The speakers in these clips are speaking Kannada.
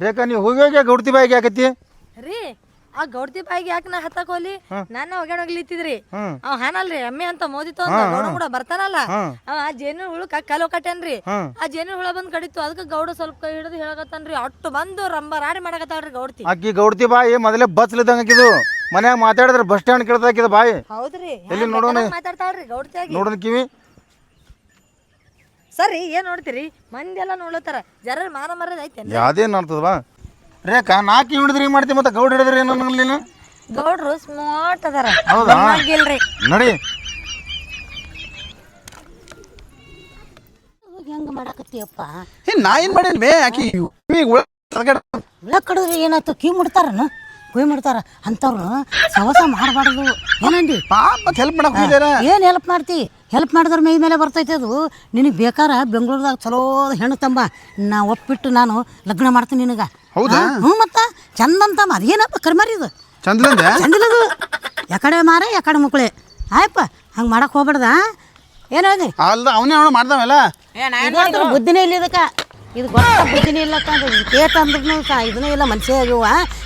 ರೇಖಾ ನೀವು ಹೋಗಿ ಹೋಗಿ ಗೌಡ್ತಿ ಬಾಯಿಗೆ ಯಾಕತ್ತಿ ರೀ ಆ ಗೌಡತಿ ಬಾಯಿಗೆ ಯಾಕೆ ನಾ ಹತ್ತಕ್ ಹೋಲಿ ನನ್ನ ಒಗ್ಯಾಣ ಹೋಗ್ಲಿತ್ತಿದ್ರಿ. ಅವ್ ಹಾನಲ್ರಿ ಅಮ್ಮಿ ಅಂತ ಮೋದಿ ಅಂತ ಗೌಡ ಕೂಡ ಬರ್ತಾನಲ್ಲ. ಅವ ಆ ಜೇನು ಹುಳು ಕಲೋ ಕಟ್ಟೇನ್ರಿ. ಆ ಜೇನು ಹುಳ ಬಂದ್ ಕಡಿತು ಅದಕ್ಕೆ ಗೌಡ ಸ್ವಲ್ಪ ಕೈ ಹಿಡಿದು ಹೇಳಕತ್ತಾನ್ರಿ. ಅಟ್ಟು ಬಂದು ರಂಬ ರಾಡಿ ಮಾಡಕತ್ತಾಳ್ರಿ ಗೌಡತಿ. ಅಕ್ಕಿ ಗೌಡ್ತಿ ಬಾಯಿ ಮೊದಲೇ ಬಸ್ ಹಾಕಿದು ಮನ್ಯಾಗ ಮಾತಾಡಿದ್ರೆ ಬಸ್ ಸ್ಟ್ಯಾಂಡ್ ಕೇಳ್ತಾ ಹಾಕಿದ ಬಾಯಿ. ಹೌದ್ರಿ. ಎಲ್ಲಿ ನೋಡೋಣ? ಮಾತಾಡ್ತಾಳ್ರಿ ಗೌಡ್ತಿಯಾಗಿ? ನೋಡೋಣ ಕಿವಿ. ಸರಿ ಏನ್ ನೋಡ್ತೀರಿ? ಮಂದಿ ಎಲ್ಲ ನೋಡ್ಲತ್ತಾರ. ಜರ ಮಾನ ಮರದ ಐತೆ ಯಾವ್ದೇನ್ ನೋಡ್ತದ ಬಾ ರೇಖಾ ನಾಲ್ಕು ಹಿಡಿದ್ರಿ ಹಿಂಗೆ ಮಾಡ್ತಿ ಮತ್ತೆ ಗೌಡ್ ಹಿಡಿದ್ರಿ ಏನೋ ನೀನು? ಗೌಡ್ರು ಸ್ಮಾರ್ಟ್ ಅದಾರ. ಹೌದಾ? ಇಲ್ರಿ ನಡಿ. ಹೆಂಗ ಮಾಡಕತ್ತೀಯಪ್ಪ? ಏ ನಾ ಏನು ಮಾಡೇನಿ ಬೇ ಆಕಿ? ಈಗ ಉಳ ತಲಗಾಡ ಹುಳ ಕಡಿದ್ರೆ ಏನಾಯ್ತು? ಕೀ ಮುಡ್ತಾರನ? ಕುಯ್ ಮುಡ್ತಾರ? ಅಂಥವ್ರು ಸವಸ ಮಾಡಬಾರ್ದು. ಏನಂದಿ? ಪಾಪ ಮತ್ತೆ ಹೆಲ್ಪ್ ಮಾಡಕ್ ಹೋಗಿದ್ದಾರ ಏನು ಹೆಲ್ಪ್ ಮಾಡ್ತಿ? ಹೆಲ್ಪ್ ಮಾಡಿದ್ರ ಮೈ ಮೇಲೆ ಬರ್ತೈತೆ ಅದು. ನಿನಗೆ ಬೇಕಾರ ಬೆಂಗಳೂರದಾಗ ಚಲೋ ಹೆಣ್ಣು ತಂಬ. ನಾ ಒಪ್ಪಿಟ್ಟು ನಾನು ಲಗ್ನ ಮಾಡ್ತೀನಿ ನಿನಗೆ. ಹೌದಾ? ಹ್ಞೂ ಮತ್ತೆ. ಚಂದ ಅಂತಮ್ಮ ಅದೇನಪ್ಪ ಕರ್ಮರಿ ಇದು? ಚಂದ್ಲಂದ ಚಂದಿಲ್ಲದು ಯಾಕಡೆ ಮಾರೆ ಯಾಕಡೆ ಮುಕ್ಳೆ? ಆಯಪ್ಪ ಹಂಗೆ ಮಾಡಕ್ಕೆ ಹೋಗ್ಬೇಡ್ದ? ಏನು ಹೇಳಿ? ಅಲ್ಲ ಅವನೇ ಅವನು ಮಾಡ್ದವಲ್ಲ? ಬುದ್ಧಿನೇ ಇಲ್ಲ ಇದಕ್ಕೆ. ಇದು ಗೊತ್ತ ಬುದ್ಧಿನೇ ಇಲ್ಲ ಕೇಟ ಅಂದ್ರೂ ಸಹ ಇದನ್ನೇ ಇಲ್ಲ ಮನುಷ್ಯ ಆಗ್ಯವ.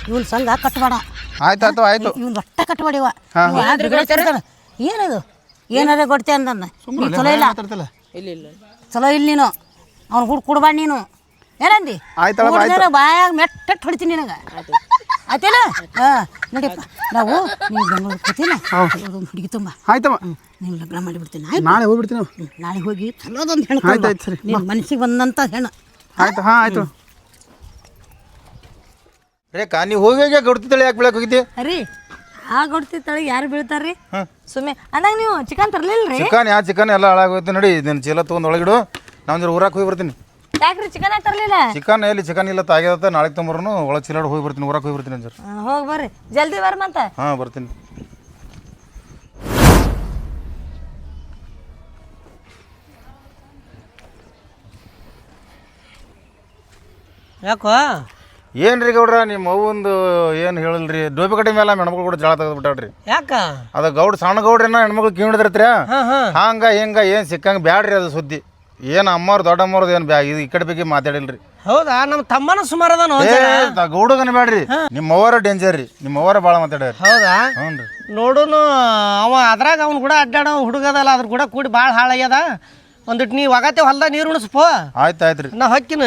ಇವನ್ ಸಂಘ ಕಟ್ಬೇಡ ಆಯ್ತು. ಆಯ್ತು ಆಯ್ತು ಇವನ್ ಒಟ್ಟ ಕಟ್ಬೇಡಿವ ಏನದು? ಏನಾರ ಕೊಡ್ತೆ ಅಂತಂದ ನೀ ಚಲೋ ಇಲ್ಲ. ಮಾತಾಡ್ತಲ್ಲ? ಚಲೋ ಇಲ್ಲ ನೀನು. ಅವ್ನು ಹುಡ್ ಕುಡ್ಬಾ ನೀನು. ಏನಂದಿ? ಆಯ್ತಳಪ್ಪ, ಹುಡ್ಗರ ಬಾಯಾಗ ಮೆಟ್ಟ ಹೊಡಿತೀನಿ ನಿನಗೆ. ಆಯ್ತಲ್ಲ ಹಾಂ ನಡಿಯಪ್ಪ ನಾವು ನೀವು ಬೆಂಗಳೂರು ಕೂತಿಲ್ಲ ಅದೊಂದು ಹುಡುಗಿ ತುಂಬ. ಆಯ್ತಮ್ಮ. ನೀವು ಲಗ್ನ ಮಾಡಿಬಿಡ್ತೀನಿ. ಆಯ್ತು. ನಾಳೆ ಹೋಗ್ಬಿಡ್ತೀನಿ ನಾವು. ನಾಳೆ ಹೋಗಿ ಚಲೋದೊಂದು ಹೆಣ್ಣು ಆಯ್ತು, ಆಯ್ತು, ಸರಿ. ನಿನ್ನ ಮನಸ್ಸಿಗೆ ಬಂದಂಥ ಹೆಣ್ಣು ಆಯ್ತು ಹಾಂ ಆಯ್ತು. ರೇಖಾ ನೀವು ಹೋಗಿ ಹೋಗಿ ಗೌಡ್ತಿ ತಳಿ ಯಾಕೆ ಬೆಳಕ್ ಹೋಗಿದ್ದೆ? ರೀ ಆ ಗೌಡ್ತಿ ತಳಗ ಯಾರು ಬೀಳ್ತಾರ್ರಿ? ಸುಮ್ಮನೆ ಅಂದಾಗ ನೀವು ಚಿಕನ್ ತರ್ಲಿಲ್ರಿ? ಚಿಕನ್ ಯಾ ಚಿಕನ್ ಎಲ್ಲ ಹಾಳಾಗೋಯ್ತು ನೋಡಿ ನಿನ್ನ ಚೀಲ ತೊಗೊಂಡು ಒಳಗಿಡು. ನಾನು ಜರ ಊರಾಕ್ ಹೋಗಿ ಬರ್ತೀನಿ. ಯಾಕ್ರಿ ಚಿಕನ್ ಯಾಕೆ ತರ್ಲಿಲ್ಲ? ಚಿಕನ್ ಎಲ್ಲಿ ಚಿಕನ್ ಇಲ್ಲ ತಾಗ್ಯದ ನಾಳೆ ತೊಂಬರ್ನು ಒಳಗೆ ಚೀಲಾಡ್ ಹೋಗಿ ಬರ್ತೀನಿ ಊರಾಕ್ ಹೋಗಿ ಬರ್ತೀನಿ ಜರ. ಹೋಗಿ ಬರ್ರಿ. ಜಲ್ದಿ ಬರ್ಮಂತ ಮತ್ತ. ಹಾಂ ಬರ್ತೀನಿ. ಯಾಕೋ? ಏನ್ರಿ ಗೌಡ್ರ ನಿಮ್ಮ ಅವ್ವಂದು ಏನು ಹೇಳಲ್ರಿ? ಡೋಬಿ ಕಟ್ಟಿ ಮೇಲೆ ಹೆಣ್ಮಕ್ಳು ಕೂಡ ಜಳ ತೆಗೆದು ಬಿಟ್ಟಾಡ್ರಿ ಯಾಕ? ಅದ ಗೌಡ್ ಸಣ್ಣ ಗೌಡ್ರಿನ ಹೆಣ್ಮಕ್ಳು ಕಿವಿಡಿದ್ರತ್ರ ಹಾ ಹಾ. ಹಂಗ ಹಿಂಗ ಏನು ಸಿಕ್ಕಂಗೆ ಬ್ಯಾಡ್ರಿ ಅದು ಸುದ್ದಿ. ಏನು ಅಮ್ಮವ್ರ ದೊಡ್ಡ ಅಮ್ಮವ್ರದ್ದು ಏನು ಬ್ಯಾ ಇದು ಈ ಕಡೆ ಬಗ್ಗೆ ಮಾತಾಡಿಲ್ರಿ. ಹೌದಾ? ನಮ್ಮ ತಮ್ಮನ ಸುಮಾರು ಅದಾನು ಏ ಗೌಡಗನ ಬ್ಯಾಡ್ರಿ. ನಿಮ್ಮ ಅವರ ಡೇಂಜರ್ ರೀ. ನಿಮ್ಮ ಅವ್ವರ ಭಾಳ ಮಾತಾಡ್ಯಾರ. ಹೌದಾ? ಹ್ಞೂ ರೀ. ನೋಡುನು ಅವ ಅದ್ರಾಗ ಅವ್ನು ಕೂಡ ಅಡ್ಡಾಡೋ ಹುಡುಗದಲ್ಲ ಅದ್ರ ಕೂಡ ಕೂಡಿ ಭಾಳ ಹಾಳಾಗ್ಯದ. ಒಂದಿಟ್ಟು ನೀ ಒಗತ್ತೆ ಹೊಲ್ದಾಗ ನೀರು ಉಣಿಸ್ಪೋ. ಆಯ್ತು ಆಯ್ತು ರೀ. ನಾ ಹೊಕ್ಕಿನ.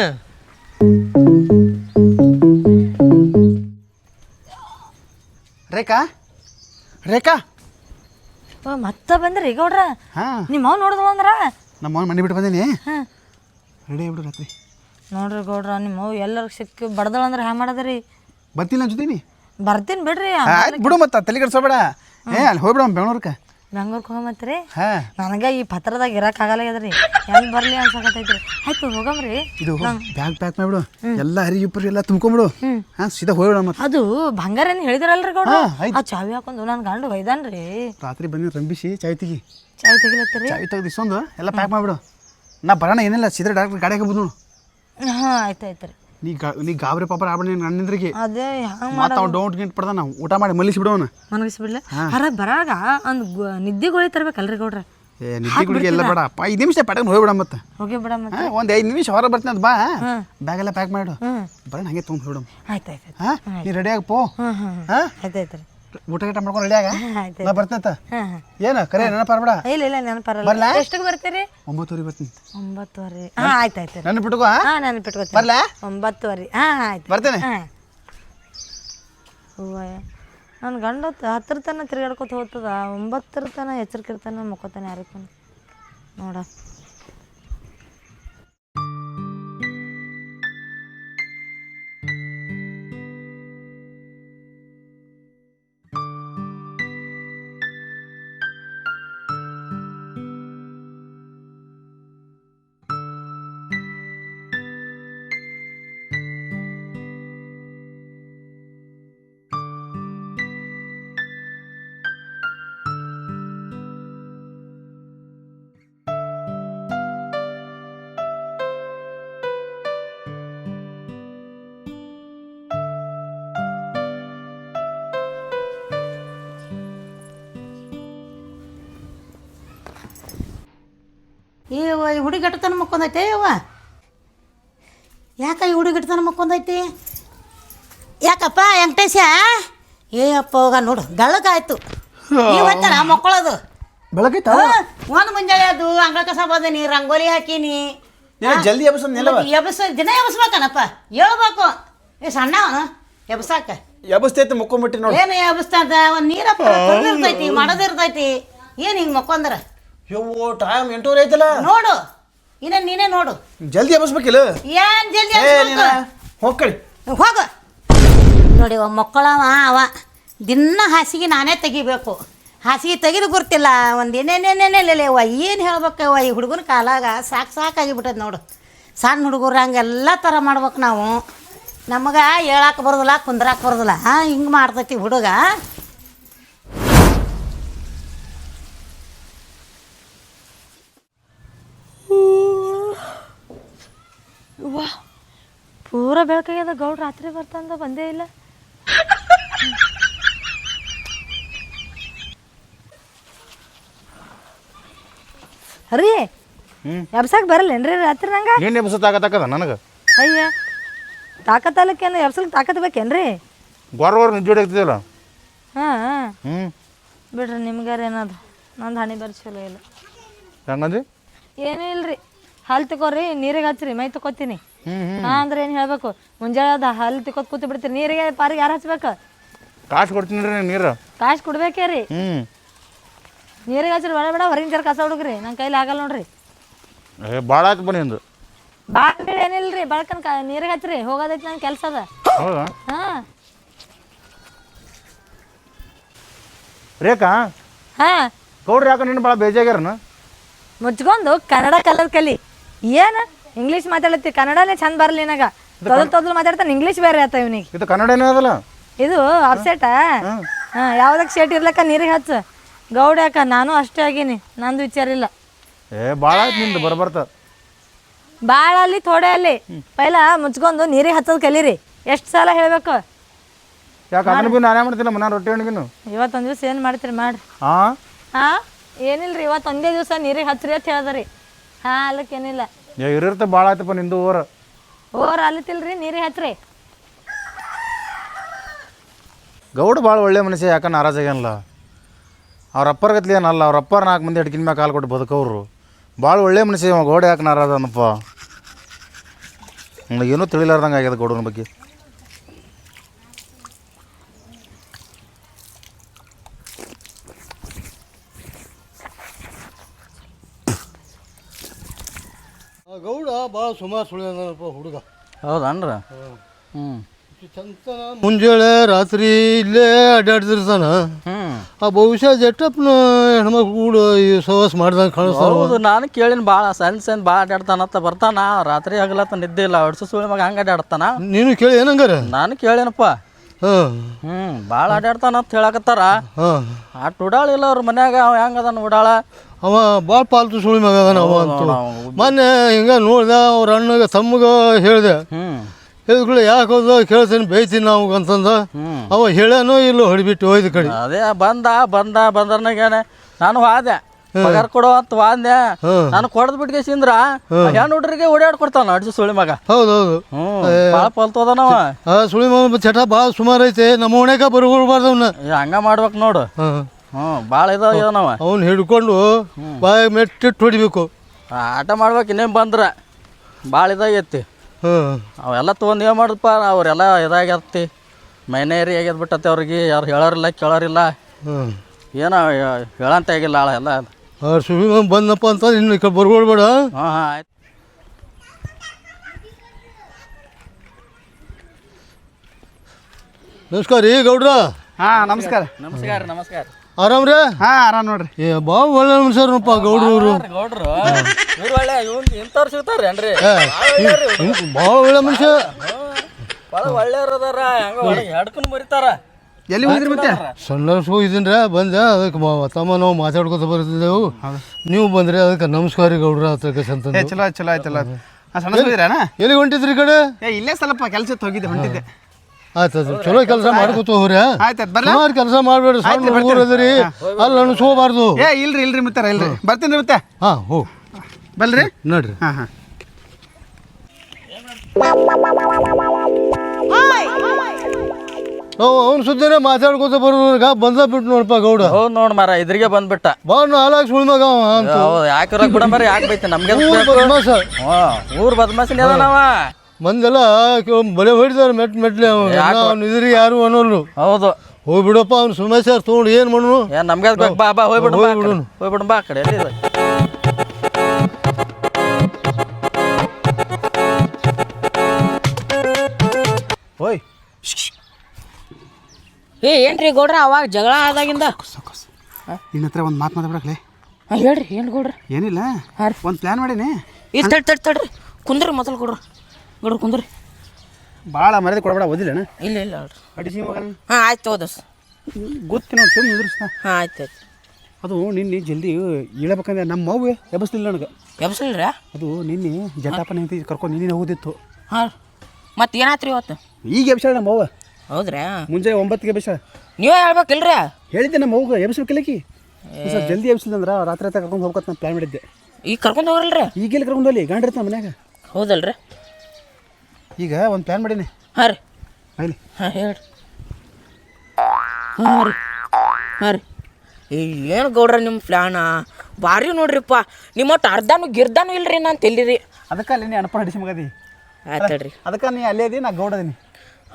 ರೇಖಾ? ರೇಖಾ? ಓ, ಮತ್ತ ಬಂದ್ರಿ ಗೌಡ್ರ ಹಾಂ. ನಿಮ್ಮ ಅವ್ ನೋಡಿದ್ಳು ಅಂದ್ರ? ನಮ್ಮ ಮನೆ ಬಿಟ್ಟು ಬಂದೀನಿ. ರೆಡಿ ಆಗ್ಬಿಡು ರಾತ್ರಿ. ನೋಡ್ರಿ ಗೌಡ್ರ ನಿಮ್ಮ ಅವ್ ಎಲ್ಲರ ಸಿಕ್ಕಿ ಬಡ್ದಳ ಅಂದ್ರೆ ಹ್ಯಾಂಗ ಮಾಡದ್ರಿ? ಬರ್ತೀನಿ ನನ್ನ ಜೊತೆನಿ ಬರ್ತೀನಿ ಬಿಡ್ರಿ. ಆಯ್ತು ಬಿಡು ಮತ್ತೆ ತಲೆ ಕೆಡ್ಸೋಬೇಡ. ಏ ಅಲ್ಲಿ ಹೋಗ್ಬಿಡ ಬೆಂಗಳೂರ್ಗೆ ಬೆಂಗ್ಳೂರ್ಗೆ ಹೋಗಮತ್ರಿ ಹಾಂ. ನನಗೆ ಈ ಪತ್ರದಾಗ ಇರಕ್ ಆಗಲ್ಲ ಹೆಂಗ್ ಬರ್ಲಿ ಅನ್ಸಕತ್ತೈತ್ರಿ. ಆಯ್ತು ಹೋಗಮ್ರಿ. ಇದು ಬ್ಯಾಗ್ ಪ್ಯಾಕ್ ಮಾಡ್ಬಿಡು. ಎಲ್ಲ ಹರಿ ಇಬ್ಬರು ಎಲ್ಲ ತುಂಬ್ಕೊಂಬಿಡು. ಹಾಂ ಸೀದಾ ಹೋಗ್ಬಿಡ ಮತ್ತೆ. ಅದು ಬಂಗಾರ ಏನ್ ಹೇಳಿದ್ರಲ್ರಿ ಗೌಡ ಹಾ, ಆಯ್ತ್. ಆ ಚಾವಿ ಹಾಕೊಂಡು ನನ್ ಗಂಡು ಒಯ್ದಾನ್ರಿ. ರಾತ್ರಿ ಬಂದು ರಂಬಿಸಿ ಚಾಯ್ ತೆಗಿ. ಚಾವಿ ತೆಗಿಲತ್ತರಿ? ಚಾಯ್ ತೆಗ್ದು ಇಸೊಂದು ಎಲ್ಲ ಪ್ಯಾಕ್ ಮಾಡ್ಬಿಡು. ನಾ ಬರೋಣ ಏನಿಲ್ಲ ಸೀದಾ ಡಾಕ್ಟ್ರ್ ಗಾಡಿಯಾಗ ಬಂದು ಹಾ ಆಯ್ತು ಆಯ್ತು ರೀ. ನೀ ಗಾ ನೀ ಗಾಬರಿ ಪಾಪ ಆಗ್ಬಿಡ ನನ್ನ ನನ್ನಿಂದ್ರಿಗೆ. ಅದೇ ಹಂಗ್ ಮತ್ತೆ ಅವ್ನು ಡೌಂಟ್ ಗಿಂಟ್ ಪಡ್ದ ನಾವು. ಊಟ ಮಾಡಿ ಮಲಿಸಿ ಬಿಡೋಣ ಮನಗಿಸ್ಬಿಡ್ಲ ಹೊರ ಬರಾಗ ಒಂದ್ ಗು- ನಿದ್ದೆ ಗೋಳಿ ತರ್ಬೇಕಲ್ರಿ ಗೌಡ್ರ. ಏ ನಿದ್ದೆ ಗುಡಿಗೆ ಎಲ್ಲ ಬೇಡ. ಅಪ್ಪ ಐದು ನಿಮಿಷ ಪಟಕ್ ಹೋಗ್ಬಿಡ ಮತ್ತೆ. ಹೋಗಿ ಬಿಡ ಮತ್ತೆ. ಹಾಂ ಒಂದು ಐದು ನಿಮಿಷ ಹೊರ ಬರ್ತೀನಿ ಅದು ಬಾ. ಬ್ಯಾಗ್ ಎಲ್ಲ ಪ್ಯಾಕ್ ಮಾಡು. ಬರೋಣ ಹಂಗೆ ತೊಗೊಂಡು ಬಿಡಮ್ ಆಯ್ತು ಆಯ್ತು ಹಾಂ ನೀ ರೆಡಿ ಆಗಪ್ಪೋ ಹ್ಮ್ ಹ ಹಾಂ? ಆಯ್ತು ಆಯ್ತು ರೀ. ಊಟ ಗೀಟ ಮಾಡ್ಕೊಂಡು ರೆಡಿ ಆಗ ಆಯ್ತು ನಾ ಬರ್ತೀನಿ ಏನ ಕರೆ ಏನು ಕರೆ ನೆನಪಾರ್ಬೇಡ? ಇಲ್ಲ ಇಲ್ಲ ನಾನು ಬರ್ಲಾ? ಎಷ್ಟಕ್ಕೆ ಬರ್ತೀರಿ? ಒಂಬತ್ತುವರೆ ಬರ್ತೀನಿ. ಒಂಬತ್ತುವರೆ. ಹಾ ಆಯ್ತು ಆಯ್ತು ನನ್ನ ಬಿಟ್ಟುಕೋ ಹಾಂ? ನಾನು ಬಿಟ್ಕೋತೀನಿ ಬರ್ಲಾ? ಒಂಬತ್ತುವರೆ. ಹಾ ಆಯ್ತು. ಬರ್ತೇನೆ. ಹಾ. ನನ್ನ ಗಂಡ ಹೊತ್ತು ಹತ್ತರ ತನ ತಿರ್ಗಾಡ್ಕೊತ ಹೋಗ್ತದ. ಒಂಬತ್ತರ ತನ ಎಚ್ಚರಿಕಿರ್ತಾನ ಮಕ್ಕೋತಾನೆ ಯಾರಿಗೂ ನೋಡ. ಈ ಹುಡುಗಿ ಮಕ್ಕೊಂದೈತೆ ಯವ್ವ ಯಾಕ ಈ ಹುಡುಗಿ ಮುಕ್ಕೊಂದೈತಿ? ಮಕ್ಕೊಂದೈತಿ ಯಾಕಪ್ಪ ವೆಂಕಟೇಶ? ಏ ಅಪ್ಪ ಹೋಗ ನೋಡು ಬೆಳಕಾಯ್ತು ಇವತ್ತರ ಮಕ್ಕಳದು? ಬೆಳಕೈತ ಒಂದು ಮುಂಜಾನೆ ಅದು ಅಂಗಳ ಕಸ ಬಂದೀನಿ ರಂಗೋಲಿ ಹಾಕೀನಿ. ಜಲ್ದಿ ಎಬ್ಸ ಎಬ್ಸ ದಿನ ಎಬ್ಸ್ಬೇಕನಪ್ಪ ಹೇಳ್ಬೇಕು. ಏ ಸಣ್ಣ ಎಬ್ಸಾಕ ಎಬ್ಸ್ತೈತಿ ಮುಕ್ಕೊಂಬಿಟ್ಟಿ ನೋಡಿ. ಏನು ಎಬ್ಸ್ತಾ ಒಂದು ನೀರಪ್ಪ ಇರ್ತೈತಿ ಮಾಡೋದಿರ್ತೈತಿ. ಏನು ಹಿಂಗೆ ಮಕ್ಕೊಂದ್ರ? ಯವ್ವೋ ಟೈಮ್ ಎಂಟೂವರೆ ಐತಲ್ಲ ನೋಡು ಇನ್ನ ನೀನೇ ನೋಡು ಜಲ್ದಿ ಎಬ್ಸ್ಬೇಕಿಲ್ಲ ಏನ್ ಜಲ್ದಿ ಎಬ್ಸ್ಬೇಕು? ಹೋಗ್ಕಳಿ ಹೋಗ ನೋಡಿ ಅವ ಮಕ್ಕಳವ ಅವ ದಿನ ಹಾಸಿಗೆ ನಾನೇ ತೆಗಿಬೇಕು ಹಾಸಿಗೆ ತೆಗೆದು ಗುರ್ತಿಲ್ಲ ಒಂದು ಏನೇನೇನೇನೇಲೆ ಅವ್ವ ಏನು ಹೇಳ್ಬೇಕವ್ವ ಈ ಹುಡುಗನ ಕಾಲಾಗ ಸಾಕು ಸಾಕಾಗಿಬಿಟ್ಟದ ನೋಡು ಸಣ್ಣ ಹುಡುಗರು ಹಂಗೆಲ್ಲ ಥರ ಮಾಡ್ಬೇಕು ನಾವು ನಮಗೆ ಹೇಳಕ್ಕೆ ಬರೋದಿಲ್ಲ ಕುಂದ್ರಾಕ್ ಬರೋದಿಲ್ಲ ಹಿಂಗೆ ಮಾಡ್ತೈತಿ ಹುಡುಗ ವಾ ಪೂರ ಬೆಳಕಾಗ್ಯದ ಗೌಡ್ ರಾತ್ರಿ ಬರ್ತಂದ ಬಂದೇ ಇಲ್ಲ. ಅರಿ ಹ್ಞೂ ಎಬ್ಸಕ್ ಬರಲ್ಲೇನ್ರಿ ರಾತ್ರಿ ನಂಗ? ನೀನು ಎಬ್ಸತ್ತಾಗತ್ತಕ್ಕದ ನನಗೆ? ಅಯ್ಯ ತಾಕತ್ತಲಕ್ಕೇನು ಎಬ್ಸಕ್ ತಾಕತ್ ಬೇಕೇನ್ರಿ? ಗೊರ ಗೊರ ನಿಜ ಹೊಡಿತಿದ್ದಿಲ್ಲ ಹಾಂ ಹಾ. ಹ್ಞೂ ಬಿಡ್ರಿ ನಿಮ್ಗಾರ ಏನದು ನಂದು ಹಣಿ ಬರ್ ಚಲೋ ಇಲ್ಲ. ಹೆಂಗಂದಿ? ಏನೂ ಇಲ್ರಿ. ಹಾಲು ತಗೋರಿ ನೀರಿಗೆ ಹಚ್ರಿ ಮೈ ತಗೋತೀನಿ. ಹ್ಞೂ ಹಾ ಅಂದ್ರೆ ಏನು ಹೇಳ್ಬೇಕು? ಮುಂಜಾನೆ ಅದ ಹಲ್ ತಿಕೋತ್ ಕೂತು ಬಿಡ್ತೀರಿ. ನೀರಿಗೆ ಪಾರಿಗೆ ಯಾರು ಹಚ್ಬೇಕು? ಕಾಸು ಕೊಡ್ತೀನಿ ರೀ ನೀರು. ಕಾಸು ಕೊಡ್ಬೇಕೇ ರೀ. ಹ್ಞೂ ನೀರಿಗೆ ಹಚ್ರಿ ಬೇಡ ಬೇಡ ಹೊರಗಿನ ಕಸ ಹುಡುಗ್ರಿ. ನನ್ನ ಕೈಲಿ ಆಗಲ್ಲ ನೋಡ್ರಿ. ಏ ಭಾಳ ಆಯ್ತು ಬನ್ನಿ ಇಂದು ಭಾಳ ಏನಿಲ್ಲ ರೀ ಬಳಕನ್ ನೀರಿಗೆ ಹಚ್ರಿ. ಹೋಗೋದೈತಿ ನನ್ನ ಕೆಲಸ ಅದ. ಹೌದಾ? ಹಾಂ. ರೇಖಾ? ಹಾಂ. ಗೌಡ್ರು ಯಾಕೆ ನೀನು ಭಾಳ ಬೇಜಾಗ್ಯಾರನ? ಮುಚ್ಕೊಂಡು ಕನ್ನಡ ಕಲರ್ ಕಲಿ. ಏನು? ಇಂಗ್ಲಿಷ್ ಮಾತಾಡತ್ತಿ ಕನ್ನಡನೇ ಚಂದ ಬರಲಿ ನಿನಗ. ತೊದಲ್ ತೊದಲು ಮಾತಾಡ್ತಾನೆ ಇಂಗ್ಲೀಷ್ ಬೇರೆ ಆತ ಇವನಿಗೆ. ಇದು ಕನ್ನಡನೇ ಅದಲ್ಲ? ಇದು ಅಪ್ಸೆಟಾ ಹಾಂ. ಯಾವ್ದಕ್ಕೆ ಶೇಟ್ ಇರ್ಲಕ್ಕ ನೀರಿಗೆ ಹಚ್ಚ. ಗೌಡ ಯಾಕ ನಾನು ಅಷ್ಟೇ ಆಗೀನಿ. ನಂದು ವಿಚಾರ ಇಲ್ಲ. ಏ ಭಾಳ ಆಯ್ತು ನಿಂದು ಬರ್ಬರ್ತ. ಭಾಳ ಅಲ್ಲಿ ಥೋಡೆ ಅಲ್ಲಿ. ಪೈಲ ಮುಚ್ಕೊಂಡು ನೀರಿಗೆ ಹಚ್ಚೋದು ಕಲೀರಿ. ಎಷ್ಟು ಸಲ ಹೇಳ್ಬೇಕು? ಯಾಕೆ ಅದನ್ನ ಬಿ ನಾನೇ ಮಾಡ್ತಿಲ್ಲ ಮನ ರೊಟ್ಟಿ ಇವತ್ತೊಂದು ದಿವಸ ಏನು ಮಾಡ್ತೀರಿ ಮಾಡ್ರಿ ಹಾಂ ಹಾಂ ಏನಿಲ್ಲ ರೀ ಇವತ್ತು ಒಂದೇ ದಿವಸ ನೀರಿಗೆ ಹಚ್ಚ್ರಿ ಅಂತ ಹೇಳ್ದರಿ. ಹಾಂ ಅಲ್ಲಕ್ಕೇನಿಲ್ಲ. ಏ ಇರಿರ್ತ ಭಾಳ ಆಯ್ತಪ್ಪ ನಿಂದು ಊರ. ಓರ್ ಅಲ್ಲತಿಲ್ರಿ ನೀರಿ ಹಚ್ಚ್ರಿ ಗೌಡ ಭಾಳ ಒಳ್ಳೆ ಮನುಷ್ಯ ಯಾಕೆ ನಾರಾಜಾಗ್ಯಾನಲ್ಲ. ಅವ್ರ ಅಪ್ಪರ್ಗತ್ಲಿ ಏನಲ್ಲ ಅವ್ರ ಅಪ್ಪರ ನಾಲ್ಕು ಮಂದಿ ಅಡ್ಕಿನ ಮ್ಯಾಗ ಕಾಲು ಕೊಟ್ಟು ಬದುಕವ್ರು. ಭಾಳ ಒಳ್ಳೆ ಮನುಷ್ಯ ಇವ ಗೌಡ ಯಾಕೆ ನಾರಾಜ್ ಅನ್ನಪ್ಪ ನನಗೇನೂ ತಿಳಿಲಾರ್ದಂಗೆ ಆಗ್ಯದ ಗೌಡನ ಬಗ್ಗೆ ಗೌಡ ಭಾಳ ಸುಮಾರು ಸುಳ್ಯನಪ್ಪ ಹುಡುಗ. ಹೌದನ್ರ? ಹ್ಞೂ ಮುಂಜಾನೆ ರಾತ್ರಿ ಇಲ್ಲೇ ಅಡ್ಡಾಡ್ತಿರ್ತಾನ ಆ ಬಹುಶಃ ಜಟ್ಟಪ್ಪನ ಹೆಣ್ಮಕ್ಳು ಕೂಡ ಈ ಸವಾಸ ಮಾಡ್ದಂಗೆ ಕಾಣಿಸ್ತಾವ ಹೌದು ನಾನು ಕೇಳಿನ ಭಾಳ ಸಣ್ಣ ಸಣ್ಣ ಭಾಳ ಅಡ್ಡಾಡ್ತಾನತ್ತ ಬರ್ತಾನ. ರಾತ್ರಿ ಹಗಲತ್ತ ನಿದ್ದೆ ಇಲ್ಲ ಹೊಡ್ಸು ಸುಳಿ ಮಗ ಹಂಗೆ ಅಡ್ಡಾಡ್ತಾನ ನೀನು ಕೇಳಿ ಏನಂಗಾರ? ನಾನು ಕೇಳೇನಪ್ಪ. ಹಾಂ. ಹ್ಞೂ ಭಾಳ ಅಡ್ಡಾಡ್ತಾನ ಅಂತ ಹೇಳಕತ್ತಾರ. ಹಾಂ. ಆ ಉಡಾಳ ಇಲ್ಲ ಅವ್ರ ಮನ್ಯಾಗ ಅವ ಹೆಂಗದಾನ ಉಡಾಳ? ಅವ ಭಾಳ ಪಾಲ್ತು ಸುಳಿ ಮಗ ಅದಾನ ಅವ ಅಂತೂ. ಮೊನ್ನೆ ಹಿಂಗೆ ನೋಡಿದೆ ಅವ್ರ ಅಣ್ಣಗೆ ತಮ್ಮಗ ಹೇಳಿದೆ. ಹೇಳಿದ್ಗಳು ಯಾಕೆ ಹೋದ ಕೇಳ್ತೀನಿ ಬೈತೀನಿ ನಾವು ಅಂತಂದ. ಅವ ಹೇಳೇನೋ ಇಲ್ಲೋ ಹೊಡಿಬಿಟ್ಟು ಹೋಯ್ದು ಕಡೆ. ಅದೇ ಬಂದ ಬಂದ ಬಂದ್ರನಾಗೇನೆ ನಾನು ವಾದೆ. ಪಗಾರ ಕೊಡು ಅಂತ ವಾದೆ. ನಾನು ಕೊಡದ್ ಬಿಟ್ಕೇಸಿಂದ್ರ ಹೆಣ್ಣು ಹುಡ್ರಿಗೆ ಓಡಾಡ್ ಕೊಡ್ತಾನ ಅಡ್ಸು ಸುಳಿ ಮಗ ಹೌದೌದು. ಭಾಳ ಪಲ್ತು ಅದಾನವ ಆ ಸುಳಿ ಮಗ ಚಟ ಭಾಳ ಸುಮಾರು ಐತೆ. ನಮ್ಮ ಓಣ್ಯಾಗ ಬರ್ಬಾರ್ದವ್ನ ಹಂಗ ಮಾಡ್ಬೇಕು ನೋಡು. ಹ್ಞೂ ಭಾಳ ಇದಾವ ಅವ್ನು ಹಿಡ್ಕೊಂಡು ಬಾಯಿ ಮೆಟ್ಟಿಟ್ಟು ಹೊಡಿಬೇಕು. ಆಟ ಮಾಡ್ಬೇಕು ಇನ್ನೇನು ಬಂದ್ರೆ. ಭಾಳ ಇದಾಗೈತಿ. ಹ್ಞೂ. ಅವೆಲ್ಲ ತೊಗೊಂಡು ಏನು ಮಾಡುದಪ್ಪ ಅವರೆಲ್ಲ ಇದಾಗತ್ತಿ ಮೈನೇರಿ ಆಗ್ಯದ ಬಿಟ್ಟತಿ ಅವ್ರಿಗೆ ಯಾರು ಹೇಳೋರಿಲ್ಲ ಕೇಳೋರಿಲ್ಲ. ಹ್ಞೂ. ಏನೋ ಹೇಳಂತ ಆಗಿಲ್ಲ ಆಳ ಎಲ್ಲ. ಸುಳಿ ಬಂದಪ್ಪ ಅಂತ ಇನ್ನು ಈ ಬರ್ಕೊಳ್ಬೇಡ ಹಾಂ ಹಾಂ ಆಯ್ತು. ನಮಸ್ಕಾರ ರೀ ಗೌಡ್ರ. ಹಾಂ ನಮಸ್ಕಾರ. ನಮಸ್ಕಾರ ನಮಸ್ಕಾರ. ಆರಾಮ್ರಿ? ಹಾ ಆರಾಮ್ ನೋಡ್ರಿ. ಏ ಭಾಳ ಒಳ್ಳೆ ಮನುಷ್ಯರಪ್ಪ ಗೌಡ್ರು ಇವರು. ಗೌಡ್ರು. ಇವ್ರು ಒಳ್ಳೆ ಇವ್ನು ಇಂಥವ್ರು ಸಿಗ್ತಾರೇನ್ರಿ ಭಾಳ ಒಳ್ಳೆ ಮನುಷ್ಯ. ಭಾಳ ಒಳ್ಳೆಯವ್ರು ಅದಾರ. ಹಂಗ ಒಳಗೆ ಮರಿತಾರ. ಎಲ್ಲಿ ಹೋಗಿದ್ರಿ ಮತ್ತೆ? ಸಣ್ಣ ಹೋಗಿದ್ದೀನಿ ಬಂದೆ ಅದಕ್ಕೆ ತಮ್ಮ ನಾವು ಮಾತಾಡ್ಕೊತ ಬರ್ತಿದ್ದೆವು. ನೀವು ಬಂದ್ರೆ ಅದಕ್ಕೆ ನಮಸ್ಕಾರ ರೀ ಗೌಡ್ರ ಏ ಸಂತ ಚಲೋ ಚಲೋ ಆಯ್ತು ಚಲೋ ಆಯ್ತು. ಹಾಂ ಸಣ್ಣ ಎಲ್ಲಿ ಹೊಂಟಿದ್ರಿ ಕಡೆ? ಏ ಇಲ್ಲೇ ಸ್ವಲ್ಪ ಕೆಲಸ ಹೋಗಿದ್ದೆ ಹೊಂಟಿದ್ದೆ. ಆಯ್ತು ಚಲೋ ಕೆಲಸ ಮಾಡ್ಕೊತ ಹೋಗ್ರಿ ಆಯ್ತು ಸುಮಾರು ಕೆಲಸ ಮಾಡಬೇಡ್ರಿ ಸಣ್ಣ ಹುಡುಗರು ಅದರಿ ಅಲ್ಲಿ ಅನಿಸ್ಕೋಬಾರ್ದು ಏ ಇಲ್ರಿ ಇಲ್ರಿ ಮುತ್ತಾರ ಇಲ್ರಿ. ಬರ್ತೀನಿ ಮತ್ತೆ. ಹಾಂ ಹೋ. ಬಲ್ರಿ ನೋಡ್ರಿ. ಹಾಂ ಹಾಂ. ಅವ ಅವ್ನ ಸುದ್ದಿನೇ ಮಾತಾಡ್ಕೊತ ಬರೋದ್ರಾಗ ಬಂದ ಬಿಟ್ಟು ನೋಡಪ್ಪ ಗೌಡ. ಹೌದ್ ನೋಡ್ ಮಾರ ಇದ್ರಿಗೆ ಬಂದ್ಬಿಟ್ಟ. ಬಾ ನಾಲ್ಕು ಸುಳ್ಮಗ ಅವ ಅಂತ. ಯಾಕೆ ಬಿಡ ಮರ ಯಾಕೆ ಬೈತೆ? ನಮ್ಗೆ ಊರ್ ಬದ್ಮಾಸ. ಊರ್ ಬದಮಾಸಿನ ಅದಾನವ. ಮಂದೆಲ್ಲ ಬಲೆ ಹೊಡಿತಾರೆ ಮೆಟ್ ಮೆಟ್ಲೆ ಅವ್ನು. ಇದ್ರಿ ಯಾರು ಅನ್ನೋರು ಹೌದು. ಹೋಗ್ಬಿಡಪ್ಪ ಅವ್ನು ಸುಮೇಶ ತೊಗೊಂಡು ಏನು ಮಾಡೋನು? ನಮ್ಗೆ? ಬಾ ಬಾ ಹೋಗ್ಬಿಡು. ಹೋಗ್ಬಿಡು. ಬಾ ಕಡೆ ಹೋಯ್? ಏ ಏನ್ರಿ ಗೌಡ್ರ ಅವಾಗ ಜಗಳ ಆದಾಗಿಂದ? ನಿನ್ನ ಹತ್ರ ಒಂದು ಮಾತು ಮಾತಾಡ್ಬಿಡಕ್ಲೆ ಹೇಳ್ರಿ ಏನು ಗೌಡ್ರ? ಏನಿಲ್ಲ. ಒಂದು ಪ್ಲ್ಯಾನ್ ಮಾಡೀನಿ. ಇದು ತಡ್ ತಡ್ ತಡ್ರಿ ಕುಂದ್ರಿ ಮೊದಲು ಕೊಡ್ರಿ ಗೌಡ್ರ ಕುಂದ್ರಿ. ಭಾಳ ಮರ್ಯಾದೆ ಕೊಡಬೇಡ ಓದಿಲ್ಲಣ ಇಲ್ಲ ಇಲ್ಲ ಅಡಿಸಿ ಮಗನ? ಹಾಂ ಆಯ್ತು ಓದಸ್ ಗೊತ್ತಿನ ಸುಮ್ಮನೆ ಹಾಂ ಆಯ್ತು ಆಯ್ತು. ಅದು ನಿನ್ನೆ ಜಲ್ದಿ ಇಳಬೇಕಂದ್ರೆ ನಮ್ಮ ಮಗು ಎಬ್ಬಿಸ್ಲಿಲ್ಲ ನನಗೆ. ರೀ ಅದು ನಿನ್ನೆ ಜಟಪ್ಪನ ಹೆಂಡತಿ ಕರ್ಕೊಂಡು ನಿನ್ನೆ ಓದಿತ್ತು ಹಾಂ ಮತ್ತೆ ಏನಾತ್ರಿ ಇವತ್ತು? ಈಗ ಎಬ್ಸಾಳ ನಮ್ಮ ಅವ್ವ ಹೌದ್ರಾ? ಮುಂಜಾನೆ ಒಂಬತ್ತಿಗೆ ಎಬ್ಸಾಳ ನೀವೇ ಹೇಳ್ಬೇಕಿಲ್ರಿ? ಹೇಳಿದ್ದೆ ನಮ್ಮ ಮಗು ಎಬ್ಸ್ಬೇಕಿಲ್ಲಕಿ ಸರ್ ಜಲ್ದಿ ಎಬ್ಸಿಲ್ಲ ಅಂದ್ರೆ ರಾತ್ರಿ ರಾತ್ರಿ ಕರ್ಕೊಂಡು ಹೋಗ್ಬೇಕಂತ ನಾನು ಪ್ಲ್ಯಾನ್ ಮಾಡಿದ್ದೆ. ಈಗ ಕರ್ಕೊಂಡು ಹೋಗ್ರಲ್ರಿ? ಈಗೆಲ್ಲಿ ಕರ್ಕೊಂಡು ಹೋಗ್ಲಿ ಗಂಡ ಇರ್ತಾನೆ ಮನ್ಯಾಗ. ಹೌದಲ್ರಿ? ಈಗ ಒಂದು ಪ್ಲ್ಯಾನ್ ಮಾಡೀನಿ. ಹಾಂ ರೀ. ಬೈಲಿ. ಹಾಂ ಹೇಳಿ ಹಾಂ ರೀ. ಹಾಂ ರೀ. ಏನು ಗೌಡ್ರ ನಿಮ್ಮ ಪ್ಲ್ಯಾನ ಭಾರಿ ನೋಡ್ರಿಪ್ಪ. ನಿಮ್ಮ ಒಟ್ಟು ಅರ್ಧನೂ ಗಿರ್ದಾನು ಇಲ್ರಿ ನಾನು ತೆಲ್ಲಿರಿ ಅದಕ್ಕೆ ಅಲ್ಲಿ ನೀ ಅಣಪ ಹಡಿಸಿ ಮಗದಿ. ಆಯ್ತು ಹೇಳ್ರಿ. ಅದಕ್ಕೆ ನೀ ಅಲ್ಲೇ ಇದೀನಿ ನಾ ಗೌಡ ಅದೀನಿ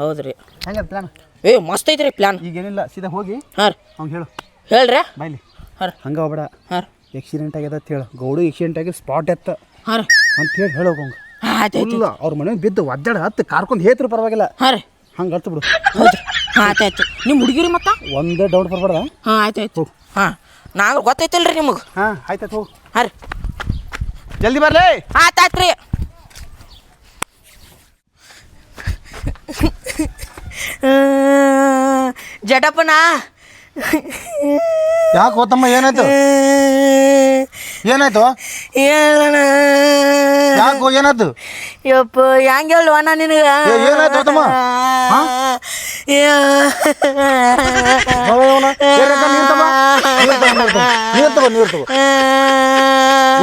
ಹೌದ್ರಿ. ಹೆಂಗದ ಪ್ಲ್ಯಾನ್ ಏ ಮಸ್ತ್ ಐತ್ರಿ ಪ್ಲ್ಯಾನ್ ಈಗೇನಿಲ್ಲ ಸೀದಾ ಹೋಗಿ ಹಾಂ ರೀ. ಅವ್ನು ಹೇಳು. ಹೇಳ್ರಿ. ಬೈಲಿ. ಹಾಂ ರೀ. ಹಂಗೆ ಹೋಗ್ಬೇಡ. ಹಾಂ ಎಕ್ಸಿಡೆಂಟ್ ಆಗ್ಯದ ಅಂತ ಹೇಳು. ಗೌಡು ಎಕ್ಸಿಡೆಂಟ್ ಆಗಿ ಸ್ಪಾಟ್ ಎತ್ತ. ಹಾಂ ರೀ. ಅಂತ ಹೇಳಿ ಹೇಳೋಗಂಗ ಇಲ್ಲ ಅವ್ರ ಮನೆ ಬಿದ್ದು ಒದ್ದಾಡ ಹತ್ತು ಕಾರ್ಕೊಂಡು ಹೇತ್ರು ಪರವಾಗಿಲ್ಲ. ಹಾಂ ರೀ ಹಂಗೆ ಹತ್ತು ಬಿಡು. ಹಾಂ ಆಯ್ತು ನಿಮ್ಮ ಹುಡುಗಿರಿ ಮತ್ತೆ? ಒಂದೇ ಡೌಟ್ ಬರ್ಬೇಡ ಹಾಂ ಆಯ್ತು ಆಯ್ತು ಹಾಂ. ನಾವು ಗೊತ್ತೈತಲ್ರಿ ನಿಮಗೆ? ಹಾಂ ಆಯ್ತಾಯ್ತು ಹೋಗು. ಹಾಂ ರೀ ಜಲ್ದಿ ಬರ್ಲಿ. ಆಯ್ತು ಆಯ್ತು ರೀ ಜಟಪ್ಪನ ಯಾಕೆ ಗೊತ್ತಮ್ಮ ಏನಾಯ್ತು? ಏನಾಯ್ತು? ಹೇಳಣ ಯಾಕೋ ಏನಾಯ್ತು ಯಪ್ಪ ಹೆಂಗೆ ನಾನು ನಿನಗೆ? ಏ, ಏನಾಯ್ತು ತಮ್ಮ? ಹಾ? ನೀರು ತಗೋ. ನೀರು ತಗೋ ನೀರು ತಗೋ.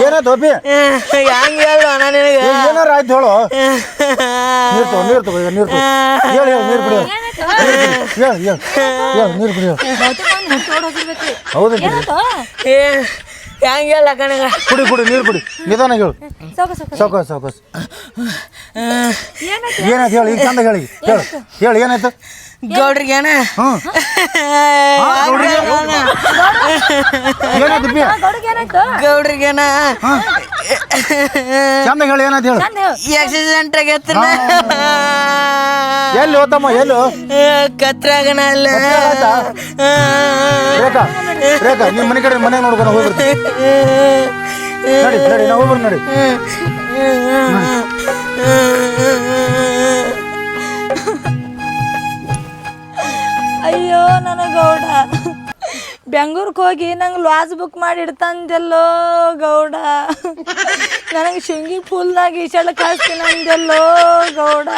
ಏನಾಯ್ತು ಅಪ್ಪಿ? ಹೆಂಗೆ ಹೇಳುವಣ್ಣ ನಿನಗೆ? ಏ, ಏನಾರ ಆಯ್ತು ಹೇಳು. ನೀರು ತಗೋ ನೀರು ತಗೋ ಈಗ ನೀರು ತಗೋ. ಹೇಳು ಹೇಳು ನೀರು ಕುಡಿಯೋ. ಹೇಳು ಹೇಳು ಹೇಳು ನೀರು ಕುಡಿಯೋ. ಹೌದು ಏ ಹೆಂಗೆ ಹೇಳ ಕಣಗ? ಕುಡಿ ಕುಡಿ ನೀರು ಕುಡಿ. ನಿಧಾನ ಹೇಳು. ಸಾಕು ಸಾಕು ಏನಾಯ್ತು ಹೇಳು ಈಗ ಚಂದ ಹೇಳಿ ಹೇಳು. ಹೇಳು ಏನಾಯ್ತು? ಗೌಡ್ರಿಗೆ ಏನ ಹ್ಞೂ ಏನಾಯ್ತು ಬಿ? ಗೌಡ್ರಿಗೆ ಏನ ಚಂದ ಹೇಳಿ ಏನಾಯ್ತು ಹೇಳು. ಆಕ್ಸಿಡೆಂಟ್ ಆಗೈತ್ರ ಎಲ್ಲಿ ಹೋತಮ್ಮ ಎಲ್ಲಿ? ಕತ್ರಾಗಣ ಅಲ್ಲ. ರೇಖಾ ರೇಖಾ ನಿಮ್ಮ ಮನೆ ಕಡೆ ಮನೆ ನೋಡ್ಕೊಂಡು ಹೋಗ್ಬಿಡ್ತೀನಿ ನಡಿ ನಡಿ ನಾವು ನಡಿ. ಬೆಂಗ್ಳೂರ್ಗೆ ಹೋಗಿ ನಂಗೆ ಲಾಜ್ ಬುಕ್ ಮಾಡಿ ಇಡ್ತಂದೆಲ್ಲೋ ಗೌಡ. ನನಗೆ ಶಿಂಗಿ ಫುಲ್ದಾಗ ಈಶಾಡ ಕಳಿಸ್ತೀನಿ ಅಂದೆಲ್ಲೋ ಗೌಡ.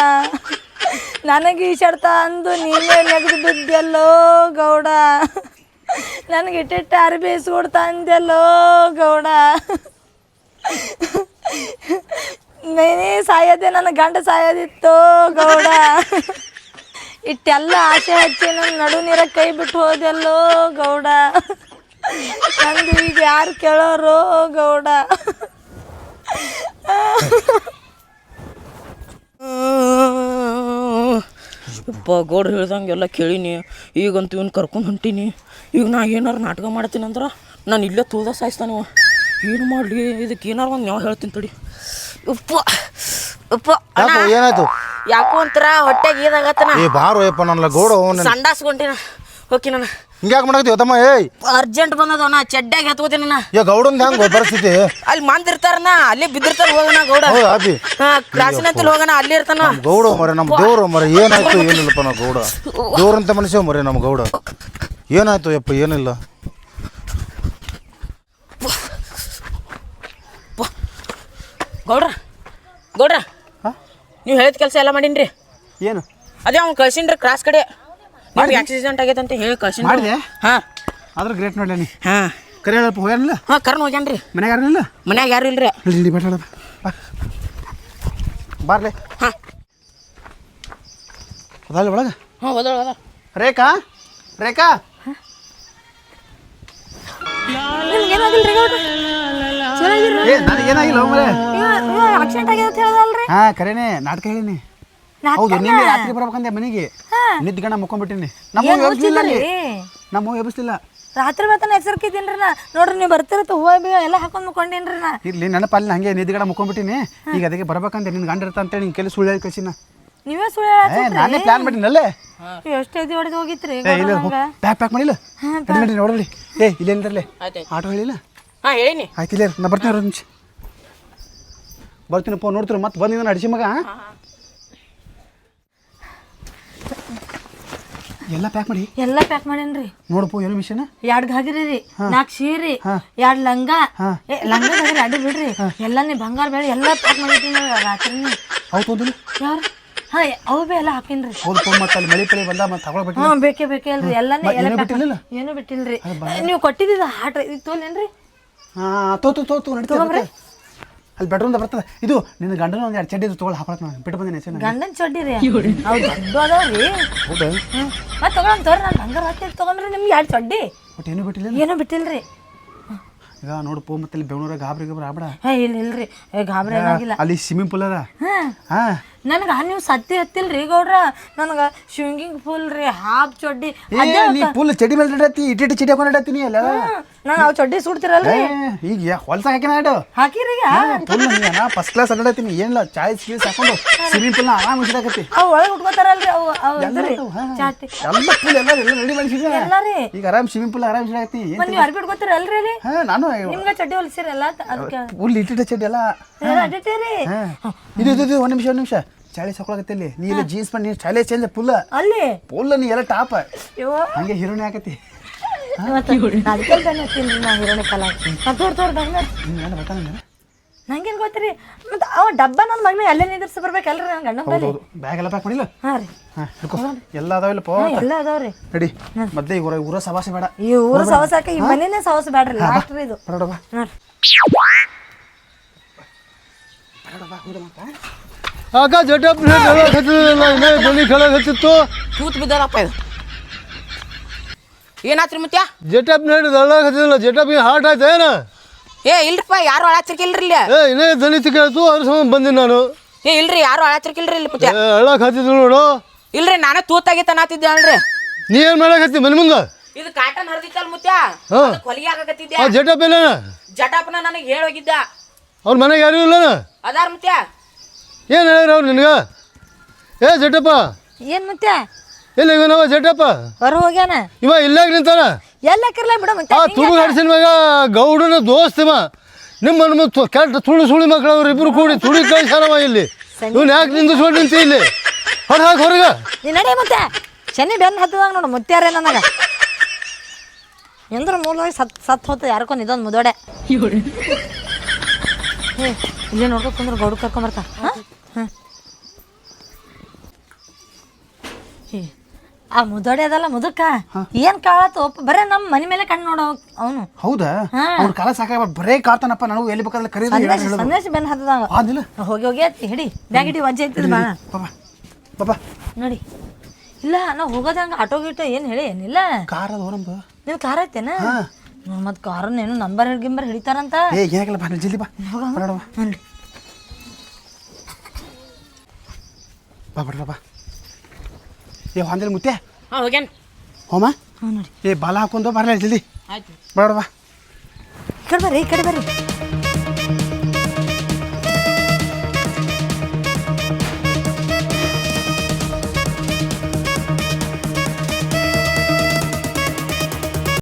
ನನಗೆ ಈಶಾಡ್ತಾ ಅಂದು ನೀನೇ ನೆಗೆದು ಬಿದ್ದೆಲ್ಲೋ ಗೌಡ. ನನಗೆ ಇಟ್ಟಿಟ್ಟ ಅರ್ಬಿ ಇಸ್ಕೊಡ್ತಾ ಅಂದೆಲ್ಲೋ ಗೌಡ. ನೀನೇ ಸಾಯೋದೆ ನನ್ನ ಗಂಡ ಸಾಯೋದಿತ್ತು ಗೌಡ. ಇಟ್ಟೆಲ್ಲ ಆಸೆ ಹಚ್ಚಿ ನನ್ನ ನಡು ನೀರ ಕೈ ಬಿಟ್ಟು ಹೋದೆಲ್ಲೋ ಗೌಡ. ನಂದು ಈಗ ಯಾರು ಕೇಳೋರು ಗೌಡ. ಯಪ್ಪ ಗೌಡ್ರು ಹೇಳ್ದಂಗೆ ಎಲ್ಲ ಕೇಳೀನಿ. ಈಗಂತೂ ಇವ್ನು ಕರ್ಕೊಂಡು ಹೊಂಟೀನಿ. ಈಗ ನಾ ಏನಾರು ನಾಟಕ ಮಾಡ್ತೀನಿ ಅಂದ್ರೆ ನಾನು ಇಲ್ಲೇ ತೂದ ಸಾಯಿಸ್ತಾನ. ಏನು ಮಾಡಲಿ? ಇದಕ್ಕೆ ಏನಾರು ಒಂದು ನಾವು ಹೇಳ್ತೀನಿ ತಡಿ. ಉಪ್ಪ ಉಪ್ಪ ಯಾಕೋ ಏನಾಯ್ತು? ಯಾಕೋ ಒಂಥರ ಹೊಟ್ಟೆಗೆ ಇದಾಗತ್ತನ ಏ ಬಾರೋ ಯಪ್ಪ ನನ್ನ ಗೌಡ ಸಂಡಾಸ್ಕೊಂಡಿನ ಓಕೆ ನಾನು. ಹಿಂಗ್ಯಾಕೆ ಮಾಡಕತ್ತೀವಿ ತಮ್ಮ ಏಯ್. ಅರ್ಜೆಂಟ್ ಬಂದದವನ ಚಡ್ಡಾಗಿ ಹತ್ಕೋತೀನಿ ನಾ. ಏ ಗೌಡನ್ ಹೆಂಗ್ ಪರಿಸ್ಥಿತಿ ಅಲ್ಲಿ ಮಂದಿರ್ತಾರನ ಅಲ್ಲೇ ಬಿದ್ದಿರ್ತಾರ ಹೋಗೋಣ ಗೌಡ. ಹೌದಾ ಅಪ್ಪಿ ಹಾ ಕ್ಲಾಸಿನಂತಲ್ಲಿ ಹೋಗೋಣ ಅಲ್ಲಿ ಇರ್ತಾನ. ಗೌಡ ಮರೆ ನಮ್ಮ ದೇವ್ರು ಮರೆ ಏನಾಯ್ತು ಏನಿಲ್ಲಪ್ಪ ನಾವು ಗೌಡ? ದೇವ್ರಂತ ಮನುಷ್ಯ ಮರೆ ನಮ್ಮ ಗೌಡ. ಏನಾಯ್ತು ಯಪ್ಪ ಏನಿಲ್ಲ? ಗೌಡ್ರ ಗೌಡ್ರ ನೀವು ಹೇಳಿದ ಕೆಲಸ ಎಲ್ಲ ಮಾಡೀನ್ರಿ. ಏನು? ಅದೇ ಅವ್ನು ಕಳ್ಸಿನ್ರಿ ಕ್ರಾಸ್ ಕಡೆ. ನಿಮ್ಗೆ ಆಕ್ಸಿಡೆಂಟ್ ಆಗೈತೆ ಅಂತ ಹೇಳಿ ಕಳ್ಸಿ ಮಾಡಿದೆ? ಹಾಂ. ಆದ್ರೆ ಗ್ರೇಟ್ ನೋಡ್ಲಿ ನೀ. ಹಾಂ. ಕರೆ ಹೇಳಪ್ಪ ಹೋಗ್ಯಾನಿಲ್ಲ ಹಾಂ ಕರ್ನ ಹೋಗ್ಯಾನ್ರಿ. ಮನ್ಯಾಗ ಇಲ್ಲ? ಮನ್ಯಾಗ ಯಾರು ಇಲ್ರಿ? ಇಲ್ಲಿ ಬೇಡ ಬಾರ್ಲೆ. ಹಾಂ. ಅದಾಲ ಒಳಗೆ? ಹಾಂ ಹೋದ ರೇಖಾ? ರೇಖಾ? ಏನಾಗಿಲ್ಲ ಮರೆ ಆಕ್ಸಿಡೆಂಟ್ ಆಗ್ಯದ ಅಂತ ಹೇಳ್ದಲ್ರಿ? ಹಾ ಕರೇನೆ ನಾಟಕ ಹೇಳಿನಿ. ಹೌದು ನಿನ್ನೆ ರಾತ್ರಿ ಬರ್ಬೇಕಂದೆ ಮನೆಗೆ. ನಿದ್ಗಣ ಮುಕ್ಕೊಂಡ್ಬಿಟ್ಟಿನಿ ನಮ್ಮ ಎಬ್ಸ್ಲಿಲ್ಲ ಅಲ್ಲಿ. ಮುಚ್ಚಿದ್ರಿ? ನಮ್ಮ ಎಬ್ಸ್ಲಿಲ್ಲ ರಾತ್ರಿ ಬೆಳತನ ಎಚ್ಚರಿಕಿದ್ದೀನ್ರಿ ನಾ. ನೋಡ್ರಿ ನೀವು ಬರ್ತಿರತ್ತ ಹೂವ ಬೀಗ ಎಲ್ಲ ಹಾಕೊಂಡ್ ಮುಕ್ಕೊಂಡೇನ್ರಿ ನಾ. ಇರ್ಲಿ ನೆನಪಲ್ಲಿ ಹಂಗೆ ನಿದ್ಗಣ ಮುಕ್ಕೊಂಡ್ಬಿಟ್ಟಿನಿ ಈಗ ಅದಕ್ಕೆ ಬರ್ಬೇಕಂದೆ ನಿನ್ ಗಂಡ ಇರ್ತ ಅಂತೇಳಿ ನಿನ್ ಕೆಲಸ ಸುಳ್ಳು ಹೇಳಿ ಕಳ್ಸಿನ. ನೀವೇ ಸುಳ್ಳು ಏ ನಾನೇ ಪ್ಲಾನ್ ಮಾಡಿನಲ್ಲೇ ಎಷ್ಟು ಇದು ಹೊಡೆದು ಹೋಗಿತ್ರಿ ಏ ಇಲ್ಲ ಪ್ಯಾಕ್ ಪ್ಯಾಕ್ ಮಾಡಿಲ್ಲ? ನೋಡಿ ನಡಿ ನೋಡಲಿ ಏ ಇಲ್ಲೇನಿರಲಿ ಆಯ್ತಾಯ್ತು. ಆಟೋ ಹೇಳಿಲ್ಲ? ಹಾಂ ಹೇಳಿನಿ ಆಯ್ತು ಇಲ್ಲ ನಾ ಬರ್ತೀನಿ ಒಂದು ನಿಮಿಷ. ಬರ್ತೀನಪ್ಪ ನೋಡ್ತೀರ ಮತ್ತೆ ಬಂದಿದ್ದಾನೆ ಅಡಿಸಿ ಮಗ ಎಲ್ಲ ಪ್ಯಾಕ್ ಮಾಡಿ? ಎಲ್ಲ ಪ್ಯಾಕ್ ಮಾಡೇನ್ರಿ. ನೋಡಪ್ಪ ಏನು ಮಿಷನ್ ಎರಡ್ ಘಾಗಿರಿ ರೀ ನಾಲ್ಕು ಸೀರೆ ಎರಡ್ ಲಂಗ. ಏ ಲಂಗ ಘಾಗ್ರಿ ಅಡ್ಡು ಬಿಡ್ರಿ. ಎಲ್ಲ ನೀ ಬಂಗಾರ ಬೇಳೆ ಎಲ್ಲ ಪ್ಯಾಕ್ ಮಾಡಿದ್ದೀನಿ ರಾತ್ರಿ ಅವು ತೊಂದಿಲ್ಲ ಯಾರು ಹಾ ಅವು ಬಿ ಎಲ್ಲ ಹಾಕಿನ್ರಿ. ಹೌದಪ್ಪ ಮತ್ತೆ ಅಲ್ಲಿ ಮಳೆ ಪಳಿ ಬಂದ ಮತ್ತೆ ತಗೊಳ್ಬೇಕು ಹಾ ಬೇಕೇ ಬೇಕೇ ಅಲ್ರಿ. ಎಲ್ಲಾನೇ ಎಲ್ಲ ಏನೂ pack ಬಿಟ್ಟಿರ್ಲಿಲ್ಲ? ಮಾಡಿ- ಏನೂ ಬಿಟ್ಟಿಲ್ರಿ. ನೀವು ಕೊಟ್ಟಿದ್ದ ಹಾಟ್ ಇದು ತೋಲೇನ್ರಿ ಹಾ ತೋ ತೋ ತೋ ತೋ ನಡೀತದೆ ಅಲ್ಲಿ ಬೆಡ್ರೂಮ್ದ ಬರ್ತದೆ. ಇದು ನಿನ್ನ ಗಂಡನ ಒಂದು ಎರಡು ಚಡ್ಡಿ ತೊಗೊಳ್ ಹಾಕೊಳಕ್ ನಾನು. ಬಿಟ್ಟು ಬಂದೇನೆ ಗಂಡನ ಗಂಡನ್ ಚಡ್ಡಿ ರೀ? ಅವ್ ದೊಡ್ಡ ಅದಾವ್ರಿ. ಹೌದಾ? ಹ್ಮ್. ಮತ್ತೆ ತಗೊಳಮ್ ತೋರಿ ನಾನು ಹಂಗಾರ ಹಾಕಿ ತಗೊಂಡ್ರಿ ನಿಮ್ಗೆ ಎರಡು ಚಡ್ಡಿ. ಒಟ್ಟು ಏನು ಬಿಟ್ಟಿಲ್ಲ ಏನೂ? ಬಿಟ್ಟಿಲ್ರಿ. ಈಗ ನೋಡಪ್ಪ ಮತ್ತೆ ಬೆಂಗಳೂರ ಬೆಂಗಳೂರಾಗ ಗಾಬರಿ ಗಾಬರಿ ಆಗ್ಬೇಡ. ಹೇ ಇಲ್ಲ ಇಲ್ರಿ. ಏ ಗಾಬರಿ ಏನಾಗಿಲ್ಲ ಅಲ್ಲಿ ಸ್ವಿಮ್ಮಿಂಗ್ ಪೂಲ್ ಅದ. ಹಾಂ. ಹಾಂ ಆ ನೀವು ಸತ್ತಿ ಹತ್ತಿಲ್ರಿ ಗೌಡ್ರ? ನನಗೆ ಸ್ವಿಂಗಿಂಗ್ ಫುಲ್ ರೀ ಹಾಫ್ ಚಡ್ಡಿ. ಏ ನೀ ಫುಲ್ ಚಡಿ ಮೇಲೆ ಇಡತ್ತಿ ಇಟ್ಟು ಚಡಿ ಹಾಕೊಂಡು ಇಡತ್ತೀನಿ ಅಲ್ಲ ನಾನು ಅವ್ ಚಡ್ಡಿ ಸುಡ್ತಿರಲ್ಲ ಏ, ಈಗ ಹೊಲಸ ಹಾಕಿನ ಆಡು ಹಾಕಿರಿ ಫುಲ್ ನಾ ಫಸ್ಟ್ ಕ್ಲಾಸ್ ಅಡ್ಡಾಡತ್ತೀನಿ ಏನಿಲ್ಲ ಚಾಯ್ಸ್ ಗೀಸ್ ಹಾಕೊಂಡು ಸ್ವಿಮ್ಮಿಂಗ್ ಪೂಲ್ನ ಆರಾಮ್ ಇಷ್ಟಾಕತ್ತಿ ಅವು ಒಳಗೆ ಉಟ್ಕೋತಾರಲ್ರಿ ಅವು ಅವು ಇದ್ರಿ ಚಾಟಿ. ಎಲ್ಲ ಫುಲ್ ಎಲ್ಲ ಎಲ್ಲ ರೆಡಿ ಮಾಡಿಸಿದ ಎಲ್ಲ ರೀ. ಈಗ ಆರಾಮ್ ಸ್ವಿಮ್ಮಿಂಗ್ ಪೂಲ್ ಆರಾಮ್ ಇಷ್ಟಾಕತ್ತಿ ನೀ ನೀವು ಅರ್ಬಿ ಉಟ್ಕೋತಾರಲ್ರಿ ಅಲ್ಲಿ? ಹಾ ನಾನು ನಿಮ್ಗೆ ಚಡ್ಡಿ ಹೊಲಿಸಿರಲ್ಲ ಅದಕ್ಕೆ. ಫುಲ್ ಇಟ್ಟಿಟ್ಟ ಚಡ್ಡಿ ಎಲ್ಲ. ಅಡ್ಡಿಟ್ಟೇರಿ ಹಾ. ಇದು ಇದು ಇದು ಒಂದು ನಿಮಿಷ ಒಂದು ನಿಮಿಷ. ಚಾಳಿಸ್ ಹಾಕೊಳಕತ್ತಿಲ್ಲಿ ನೀ ಇಲ್ಲ ಜೀನ್ಸ್ ಪ್ಯಾಂಟ್ ನೀನು ಚಾಳಿ ಚೇಂಜ್ ಫುಲ್ ಅಲ್ಲಿ. ಫುಲ್ ನೀ ಎಲ್ಲ ಟಾಪ್ ಅಯ್ಯೋ ಹಂಗೆ ಹೀರೋನೆ ಆಗತಿ ಮತ್ತೆ ಅದಕ್ಕೆ ಬನ್ನಿ ಹತ್ತೀನಿ ನಾ ಹಿರೋಣಿ ಕಲ ತೋರ್ ತೋರ್ ಬಂದ ಗಂಡ ಬರ್ತಾನೆ ನಂಗೇನು ಗೊತ್ತ್ರಿ? ಮತ್ತೆ ಅವ ಡಬ್ಬ ನನ್ನ ಮಗನ ಅಲ್ಲೇ ನಿಂದಿರ್ಸಿ ಬರ್ಬೇಕಲ್ರಿ ನನ್ನ ಗಂಡ ಹೌದು ಬ್ಯಾಗ್ ಎಲ್ಲ ಪ್ಯಾಕ್ ಮಾಡಿಲ್ಲ? ಹಾಂ ರೀ. ಹಾಂ ಎಲ್ಲ ಅದಾವಿಲ್ಲ ಪೋ ಎಲ್ಲ ಅದಾವ್ರಿ ನಡಿ. ಮೊದಲೇ ಊರ ಊರ ಸವಾಸ ಬೇಡ. ಈ ಊರ ಸವಸಾಕ ಈ ಮನೇನೆ ಸವಸ ಬೇಡ್ರಿ. ಲಾಸ್ಟ್ ರೀ ಇದು. ಬರೋಡ ಬಾ ನೋಡ್ರಿ ಆಗ ಜಟಪ್ ಹತ್ತಿಲ್ಲ ಇನ್ನೇ ಬಲಿ ತೋ ತೂತ್ ಬಿದ್ದಾರಪ್ಪ ಇದು ಏನಾತ್ರಿ ಮುತ್ಯ ಜಟಪ್ ನೋಡಿ ಹತ್ತಿಲ್ಲ ಜಟಪ್ ಹಾರ್ಟ್ ಆಯ್ತು ಏನ ಏ ಇಲ್ರಿಪ್ಪ ಯಾರು ಅಳಾಚಿರ್ಕಿಲ್ರಿ ಇಲ್ಲಿ ಏ ಇನ್ನೇ ದಲಿತ ಕೇಳ್ತು ಅದ್ರ ಸಂಬಂಧ ಬಂದಿನಿ ನಾನು ಏ ಇಲ್ರಿ ಯಾರು ಅಳಾಚಿರ್ಕಿಲ್ರಿ ಇಲ್ಲಿ ಹಳ್ಳಕ್ಕೆ ಹತ್ತಿದ್ರು ನೋಡು ಇಲ್ರಿ ನಾನೇ ತೂತಾಗಿತ್ತ ನಾತಿದ್ದೆ ಅಲ್ರಿ ನೀ ಏನು ಮಾಡಕ್ ಹತ್ತಿ ಮನೆ ಮುಂದೆ ಇದು ಕಾಟನ್ ಹರಿದಿತ್ತಲ್ ಮುತ್ಯ ಹೊಲಿಗೆ ಆಗಕತ್ತಿದ್ದೆ ಆ ಜಟಪ್ ಎಲ್ಲನ ಜಟಾಪನ ನನಗೆ ಹೇಳೋಗಿದ್ದ ಅವ್ರ ಮನೆಗೆ ಯಾರು ಇಲ್ಲನ ಅದಾರ ಮುತ್ಯ ಏನು ಹೇಳ್ಯಾರ ಅವ್ರು ನಿನಗೆ? ಏ ಜಡ್ಡಪ್ಪ ಏನ್ ಮತ್ತೆ ಇಲ್ಲ ಇವನವ ಜಟಪ್ಪ ಹೊರ ಹೋಗ್ಯಾನ? ಇವ ಇಲ್ಲ ನಿಂತಾನ? ಎಲ್ಲ ಕಿರ್ಲ ಬಿಡ ಮತ್ತೆ ಆ ತುಳು ಹಡಿಸಿನ ಮಗ ಗೌಡನ ದೋಸ್ತಿವ ನಿಮ್ಮ ನಮ್ಮ ತು- ಕೆಟ್ಟ ತುಳು ಸುಳಿ ಮಕ್ಕಳು ಅವ್ರು ಇಬ್ರು ಕೂಡಿ ತುಳಿ ಕಳಿಸಾನವ ಇಲ್ಲಿ. ಇವ್ನು ಯಾಕೆ ನಿಂದಿಸ್ಕೊಂಡು ನಿಂತಿ ಇಲ್ಲಿ? ಹೊರ ಹಾಕಿ ಹೊರಗ. ನೀ ನಡೆ ಮತ್ತೆ ಶನಿ ಬೆನ್ನ ಹತ್ತದಾಗ ನೋಡು ಮುತ್ಯಾರೆ ನನಗೆ. ಎಂದ್ರ ಮೂಲವಾಗಿ ಸತ್ ಸತ್ ಹೋತ ಯಾರಕ್ಕೊಂದು ಇದೊಂದು ಮುದೋಡೆ. ಏ ಇಲ್ಲೇ ನೋಡ್ಕೊ ಕುಂದ್ರ ಗೌಡ ಕರ್ಕೊಂಬರ್ತಾ ಹಾಂ ಹಾಂ ಏ ಆ ಮುದೋಡೆ ಅದಲ್ಲ ಮುದಕ್ಕ ಏನ್ ಕಾಳತ್ತು? ಬರೇ ನಮ್ಮ ಮನೆ ಮೇಲೆ ಕಣ್ಣು ನೋಡ ಅವನು. ಹೌದಾ? ಹಾ. ಅವ್ನ ಕಾಲ ಸಾಕಾಗ ಬರೇ ಕಾಡ್ತಾನಪ್ಪ ನಾನು ಎಲ್ಲಿ ಬೇಕಾದ್ರೆ ಕರೀರಿ ಸಂದೇಶ ಬೆನ್ ಅದಿಲ್ಲ ಹೋಗಿ ಹೋಗಿ ಅತ್ತಿ ಹಿಡಿ. ಬ್ಯಾಗ್ ಹಿಡಿ ವಜ್ಜೆ ಬಾ ಪಾಪ ಪಾಪ ನೋಡಿ. ಇಲ್ಲ ನಾವು ಹೋಗೋದಂಗ ಹಂಗೆ ಆಟೋ ಗೀಟೋ ಏನು ಹೇಳಿ ಏನಿಲ್ಲ. ಕಾರ್ ಅದು ನಮ್ದು. ನೀವು ಕಾರ್ ಐತೇನ ಮತ್ತೆ ಕಾರನ್ನ ಏನು ನಂಬರ್ ಗಿಂಬರ್ ಹಿಡಿತಾರಂತ. ಏ ಏನಾಗಿಲ್ಲ ಬಾ ಜಲ್ದಿ ಬಾ. ಬಾ. ಬಾ ಬಾ. ಏ ಹೊಂದಿಲ್ ಮುತ್ತೆ? ಹಾಂ ಹೋಗ್ಯಾನ. ಹೋಮ? ಹ್ಞೂ ನೋಡಿ. ಏ ಬಾಲ ಹಾಕೊಂಡು ಬರಲ್ಲ ಜಲ್ದಿ ಆಯ್ತು. ಬರೋಣ ಬಾ. ಈ ಕಡೆ ಬರ್ರಿ ಈ ಕಡೆ ಬರ್ರಿ.